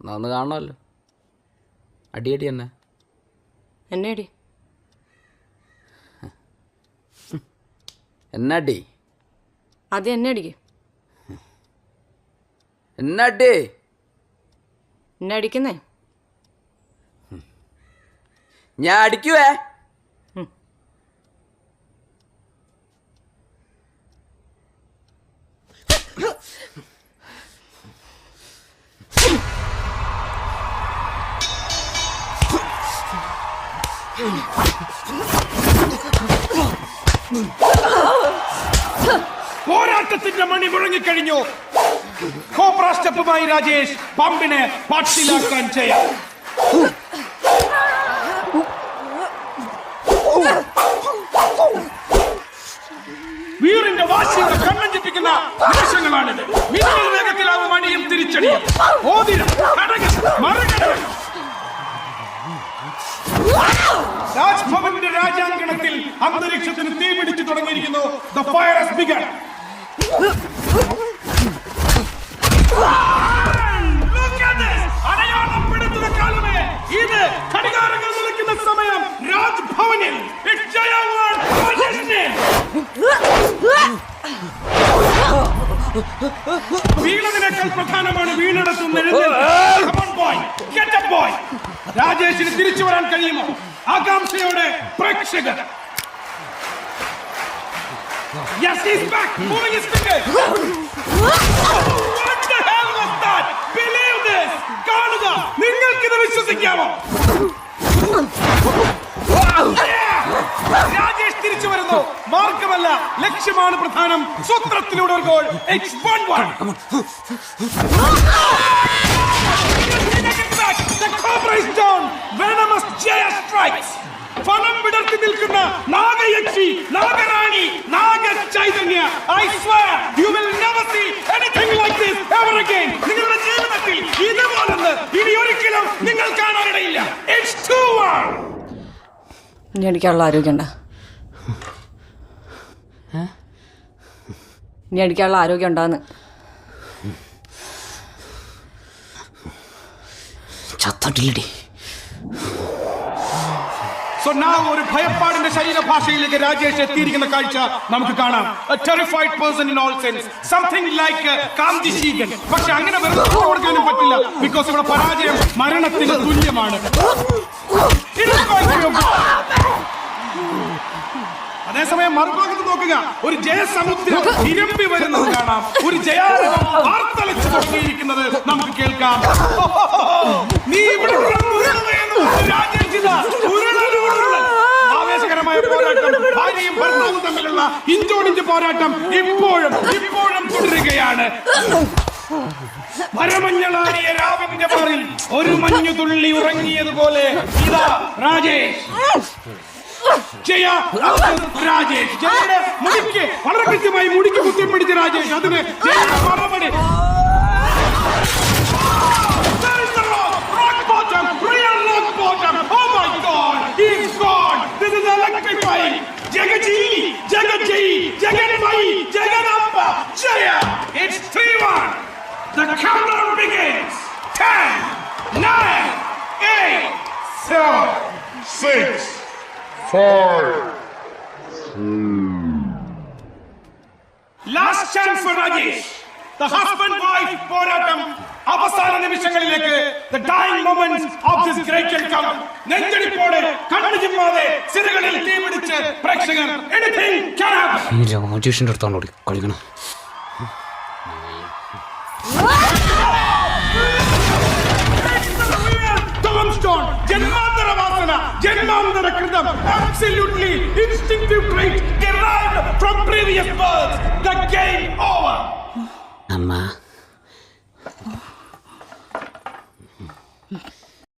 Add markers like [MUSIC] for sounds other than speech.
എന്നാ ഒന്ന് കാണണമല്ലോ. അടിയടി തന്നെ എന്നെ. അടി [LAUGHS] എന്നാടി? അത് എന്നെ അടിക്ക് എന്നാടി? എന്നെ അടിക്കുന്നേ? ഞാൻ അടിക്കുവേ. പോരാട്ടത്തിന്റെ മണി മുഴങ്ങിക്കഴിഞ്ഞു. കോബ്ര സ്റ്റെപ്പുമായി രാജേഷ് പമ്പിനെ പാട്ടിലാക്കാൻ ചെയ്യാം. വീറിന്റെ വാശിയുടെ കണ്ണഞ്ചിപ്പിക്കുന്ന നിമിഷങ്ങളാണിത്. മിന്നൽ വേഗത്തിലാവും മണിയും തിരിച്ചടിയും. ഓതിരം രാജ്ഭവന്റെ രാജാങ്കണത്തിൽ അന്തരീക്ഷത്തിന് തീ പിടിച്ചു തുടങ്ങിയിരിക്കുന്നു. ദ ഇത് സമയം. രാജ്ഭവനിൽ! വീണതിനേക്കാൾ പ്രധാനമാണ് വീണെടുത്തുന്ന. രാജേഷിന് തിരിച്ചു വരാൻ കഴിയുമോ? ആകാംക്ഷയോടെ പ്രേക്ഷകർ Yes, he's back. Moving his finger! What the hell was that? Believe this. നിങ്ങൾക്കിത് വിശ്വസിക്കാമോ! രാജേഷ് തിരിച്ചു വരുന്നു മാർഗമല്ല ലക്ഷ്യമാണ് പ്രധാനം സൂത്രത്തിലൂടെ ഒരു goal it's one one Strikes. ഫലം വിടർത്തി നിൽക്കുന്ന നാഗയക്ഷി നാഗറാണി നാഗ Chaitanya I swear you will never see anything like this ever again നിങ്ങളുടെ ജീവിതത്തിൽ ഇതുപോലൊന്ന് ഇനി ഒരിക്കലും നിങ്ങൾ കാണാനിടയില്ല. ഇറ്റ്സ് ടു വൺ ഇനി അടിക്കാനുള്ള ആരോഗ്യം ഉണ്ടോ? ഇനി അടിക്കാനുള്ള ആരോഗ്യം ഉണ്ടാന്ന്? ചത്തട്ടില്ലടി. സോ നാ ഒരു ഭയപ്പാടിന്റെ ശരീരഭാഷയിലേക്ക് രാജേഷ് എത്തിയിരിക്കുന്ന കാഴ്ച നമുക്ക് കാണാം. Terrified person in all sense something like കാന്തിശീകൻ പക്ഷെ അങ്ങനെ വെറുതെ കൊടുക്കാനും പറ്റില്ല. ബിക്കോസ് ഇവിടെ പരാജയം മരണത്തിന് തുല്യമാണ്. അതേസമയം മറുഭാഗത്ത് നോക്കുക. ഒരു ജയസമുദ്രം ഇരമ്പി വരുന്നത് കാണാം. ഒരു ജയാരവം തുടങ്ങിയിരിക്കുന്നത് നമുക്ക് കേൾക്കാം. [LAUGHS] നീ ഇവിടെ ഭാര്യയും ഭർത്താവും തമ്മിലുള്ള ഇഞ്ചോടിഞ്ച് പോരാട്ടം ഇപ്പോഴും ഇപ്പോഴും തുടരുകയാണ്. മരമഞ്ഞളാടിയ രാവിന്റെ പാറിൽ ഒരു മഞ്ഞു തുള്ളി ഉറങ്ങിയതുപോലെ ഇതാ രാജേഷ്. ജയ രാജേഷ്. ജയയുടെ മുടിക്ക് വളരെ കൃത്യമായി മുടിക്ക് കുത്തി പിടിച്ച രാജേഷ്. അതിന് Jagaji, Jaganmai, Jaganappa, Jaya. It's 3-1. The countdown begins. 10, 9, 8, 7, six, five, last chance for Rajesh the husband wife പോരാട്ടം അവസാന നിമിഷങ്ങളിലേക്ക് the dying moments of this great come നെഞ്ചടിപ്പോടെ കണ്ണു ചിമ്മാതെ സിരകളിൽ തീ പിടിച്ച് പ്രേക്ഷകർ എനിത്തിങ് ക്യാൻ ഹാപ്പൻ ഈ രാജേഷിന്റെ അടുത്താണ് കളിക്കണം. Tombstone, ജന്മാന്തര കൃതം absolutely instinctive trait derived from previous births. The game over. അമ്മ.